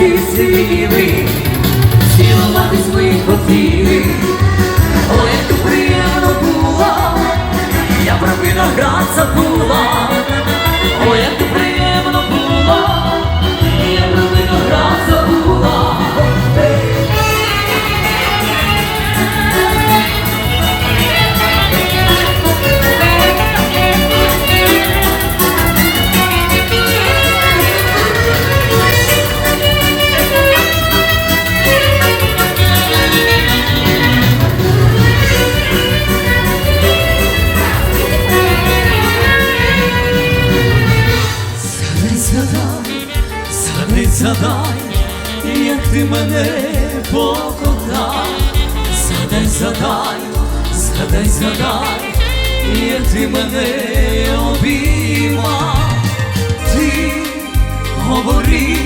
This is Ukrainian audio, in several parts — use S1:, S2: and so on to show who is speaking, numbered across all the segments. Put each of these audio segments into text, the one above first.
S1: всі сіли, цілуватись ми хотіли, згадай, як ти мене покохав, згадай, згадай, згадай, згадай, як ти мене обіймав, ти говори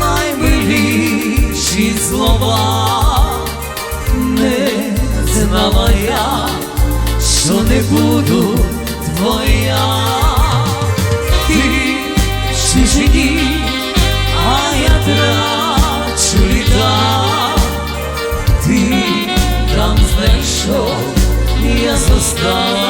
S1: наймиліші слова, не знала я, що не буду твоя я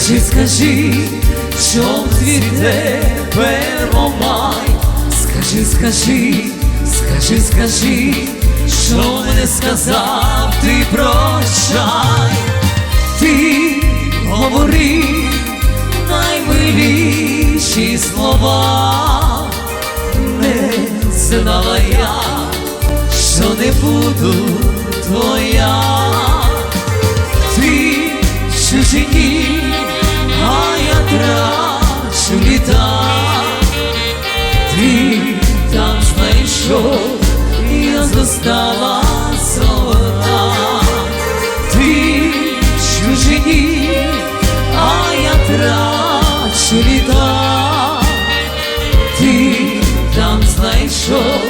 S1: скажи, скажи, чом цвіте первомай, скажи, скажи, скажи, скажи, що не сказав ти прощай, ти говори наймиліші слова, не знала я, що не буду твоя в а я трачу літа, ти там знайшов, я зосталась одна, ти в чужині, а я трачу літа, ти там знайшов,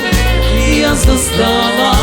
S1: я зосталась